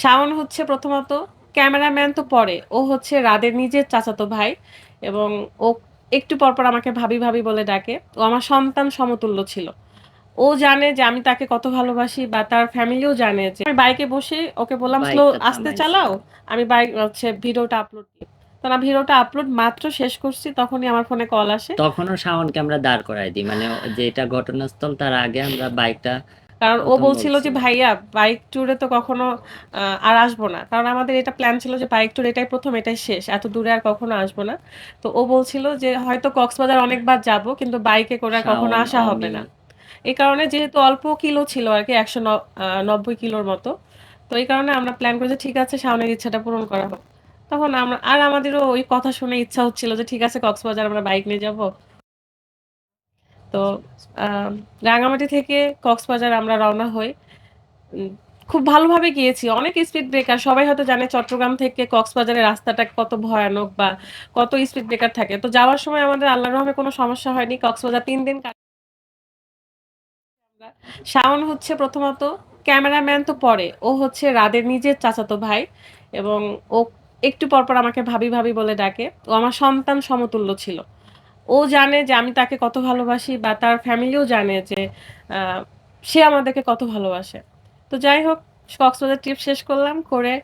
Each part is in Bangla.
শাওন হচ্ছে প্রথমত ক্যামেরাম্যান তো পরে। ও হচ্ছে রাদের নিজের চাচাতো ভাই এবং ও একটু পরপর আমাকে ভাবি ভাবি বলে ডাকে। ও আমার সন্তান সমতুল্য ছিল। ও জানে যে আমি তাকে কত ভালোবাসি বা তার ফ্যামিলিও জানে যে আমি বাইকে বসে ওকে বললাম স্লো আস্তে চালাও। আমি বাইক হচ্ছে ভিডিওটা আপলোড দিই তো না ভিডিওটা আপলোড মাত্র শেষ করছি তখনই আমার ফোনে কল আসে। তখনও শাওনকে আমরা দাঁড় করাই দিই। মানে যেটা ঘটনাস্থল তার আগে আমরা বাইকটা কারণ ও বলছিল যে ভাইয়া বাইক ট্যুরে তো কখনো আর আসব না। কারণ আমাদের এটা প্ল্যান ছিল যে বাইক ট্যুর এটাই প্রথম এটাই শেষ। এত দূরে আর কখনো আসব না। তো ও বলছিল যে হয়তো কক্সবাজার অনেকবার যাব কিন্তু বাইকে করে কখনো আসা হবে না। এই কারণে যেহেতু অল্প কিলো ছিল আর কি একশো নব্বই কিলোর মতো তো এই কারণে আমরা প্ল্যান করেছি ঠিক আছে সামনের ইচ্ছাটা পূরণ করা হোক। তখন আমরা আর আমাদেরও ওই কথা শুনে ইচ্ছা হচ্ছিল যে ঠিক আছে কক্সবাজার আমরা বাইক নিয়ে যাব। তো রাঙামাটি থেকে কক্সবাজার আমরা রওনা হই। খুব ভালোভাবে গিয়েছি। অনেক স্পিড ব্রেকার সবাই হয়তো জানে চট্টগ্রাম থেকে কক্সবাজারের রাস্তাটা কত ভয়ানক বা কত স্পিড ব্রেকার থাকে। তো যাওয়ার সময় আমাদের আল্লাহর রহমে কোনো সমস্যা হয়নি। কক্সবাজার তিন দিন শাওন হচ্ছে প্রথমত ক্যামেরাম্যান তো পরে। ও হচ্ছে রাদের নিজের চাচাতো ভাই এবং ও একটু পরপর আমাকে ভাবি ভাবি বলে ডাকে। ও আমার সন্তান সমতুল্য ছিল। ও জানে যে আমি তাকে কত ভালোবাসি বা তার ফ্যামিলিও জানে যে সে আমাদেরকে কত ভালোবাসে। তো যাই হোক, কক্সবাজার ট্রিপ শেষ করলাম, করে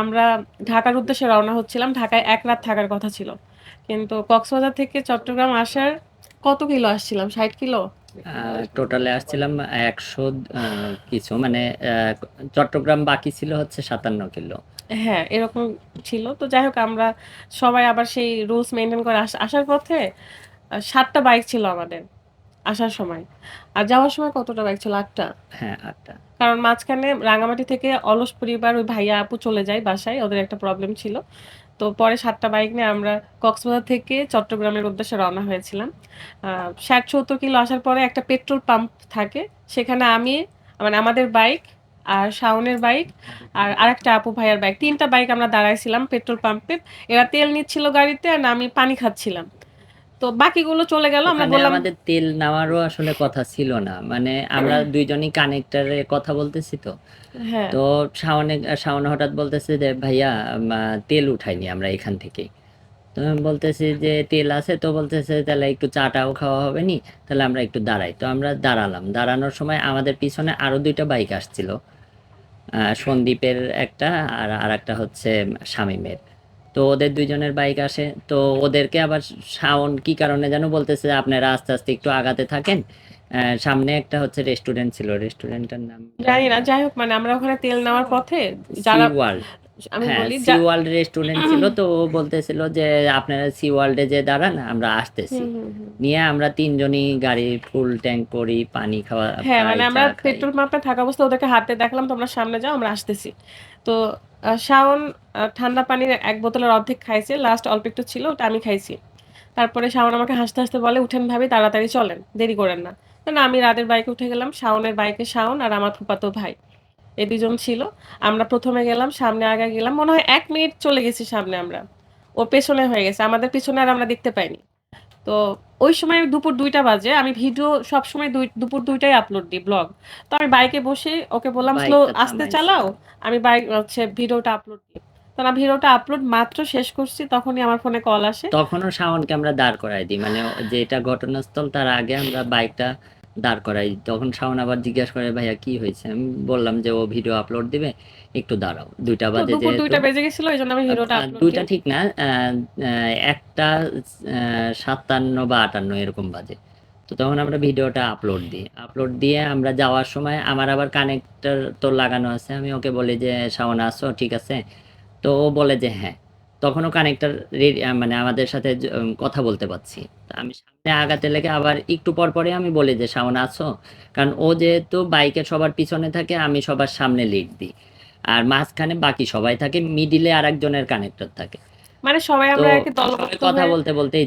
আমরা ঢাকার উদ্দেশ্যে রওনা হচ্ছিলাম। ঢাকায় এক রাত থাকার কথা ছিল। কিন্তু কক্সবাজার থেকে চট্টগ্রাম আসার কত কিলো আসছিলাম? ষাট কিলো? টোটালে আসছিলাম একশো কিছু মানে চট্টগ্রাম বাকি ছিল হচ্ছে সাতান্ন কিলো। হ্যাঁ এরকম ছিল। তো যাই হোক, আমরা সবাই আবার সেই রুলস মেনটেন করে আস- আসার পথে সাতটা বাইক ছিল আমাদের। আসার সময়। আর যাওয়ার সময় কতটা বাইক ছিল আটটা? হ্যাঁ আটটা। কারণ মাঝখানে রাঙামাটি থেকে অলস পরিবার ওই ভাইয়া আপু চলে যায় বাসায় ওদের একটা প্রবলেম ছিল। তো পরে সাতটা বাইক নিয়ে আমরা কক্সবাজার থেকে চট্টগ্রামের উদ্দেশ্যে রওনা হয়েছিলাম। ষাট সত্তর কিলো আসার পরে একটা পেট্রোল পাম্প থাকে সেখানে আমি মানে আমাদের বাইক আর শাওনের বাইক আর আরেকটা আপু ভাইয়ার বাইক তিনটা বাইক আমরা দাঁড়াইছিলাম পেট্রোল পাম্পে। এরা তেল নিচ্ছিল গাড়িতে আর আমি পানি খাচ্ছিলাম। তো বাকিগুলো চলে গেল আমরা বললাম আমাদের তেল নেওয়ারও আসলে কথা ছিল না। মানে আমরা দুইজনই কানেক্টারে কথা বলতেছি তো। হ্যাঁ। তো শাওনে শাওনে হঠাৎ বলতেছে যে ভাইয়া তেল উঠাইনি আমরা এখান থেকে। তো আমি বলতেছি যে তেল আছে? তো বলতেছে তাহলে একটু চাটাও খাওয়া হবে নি তাহলে আমরা একটু দাঁড়াই। তো আমরা দাঁড়ালাম। দাঁড়ানোর সময় আমাদের পিছনে আরও দুইটা বাইক আসছিল। আহ, সন্দীপের একটা আর আর একটা হচ্ছে শামীমের। তো ওদের দুইজনের বাইক আসে। তো ওদেরকে আবার শাওন কি কারণে যেন বলতেছে আপনারা আস্তে আস্তে একটু আগাতে থাকেন। সামনে একটা হচ্ছে রেস্টুরেন্ট ছিল। রেস্টুরেন্টের নাম জানি না যাই হোক মানে আমরা ওখানে তেল নেওয়ার পথে যারা সি ওয়ার্ল্ড হ্যাঁ সি ওয়ার্ল্ড রেস্টুরেন্ট ছিল। তো ও বলতেছিল যে আপনারা সি ওয়ার্ল্ডে যে দাঁড়ান আমরা আসতেছি। নিয়ে আমরা তিনজনই গাড়ি ফুল ট্যাঙ্ক করি পানি খাওয়া হ্যাঁ মানে আমরা পেট্রোল পাম্পে থাকা অবস্থা ওদেরকে হাতে দেখলাম তোমরা সামনে যাও আমরা আসতেছি। তো শাওন ঠান্ডা পানির এক বোতলের অর্ধেক খাইছে। লাস্ট অল্প একটু ছিল, ওটা আমি খাইছি। তারপরে শাওন আমাকে হাসতে হাসতে বলে, উঠেন ভাবি, তাড়াতাড়ি চলেন, দেরি করেন না। না, আমি রাতের বাইকে উঠে গেলাম, শাওনের বাইকে শাওন আর আমার ফুপাতো ভাই। এই দুজন ছিল। আমরা প্রথমে গেলাম, সামনে আগে গেলাম। মনে হয় এক মিনিট চলে গেছি সামনে আমরা। ও পেছনে হয়ে গেছে। আমাদের পিছনে আর আমরা দেখতে পাইনি। তো ওই সময় দুপুর দুইটা বাজে আমি ভিডিও সব সময় দুপুর দুইটাই আপলোড দিই ব্লগ তো আমি বাইকে বসে ওকে বললাম স্লো আস্তে চালাও। আমি বাইক হচ্ছে ভিডিওটা আপলোড দিই। তো না ভিডিওটা আপলোড মাত্র শেষ করছি তখনই আমার ফোনে কল আসে। তখনও শাওনকে আমরা দাঁড় করাই দিই। মানে যেটা ঘটনাস্থল তার আগে আমরা বাইকটা দাঁড় করাই। তখন শাওন আবার জিজ্ঞাসা করে ভাইয়া কি হয়েছে? আমি বললাম যে ও ভিডিও আপলোড দিবে একটু দাঁড়াও। দুইটা বাজে দুপুর দুইটা বেজে গেছিল এই জন্য আমি ভিডিওটা আপলোড দুইটা ঠিক না একটা আহ, সাতান্ন বা আটান্ন এরকম বাজে। তো তখন আমরা ভিডিওটা আপলোড দিই। আপলোড দিয়ে আমরা যাওয়ার সময় আমার আবার কানেক্টর তো লাগানো আছে। আমি ওকে বলি যে শাওন আসো ঠিক আছে? তো ও বলে যে হ্যাঁ। তখনও কানেক্টার মানে আমাদের সাথে কথা বলতে পারছি। তা আমি সামনে আগাতে লেগে আবার একটু পর পরে আমি বলি যে সামনে আছো কারণ ও যেহেতু বাইকে সবার পিছনে থাকে আমি সবার সামনে লিড দিই। আর মাঝখানে বাকি সবাই থাকে মিডিলে আর একজনের কানেক্টর থাকে। মানে সবাই আমরা কথা বলতে বলতেই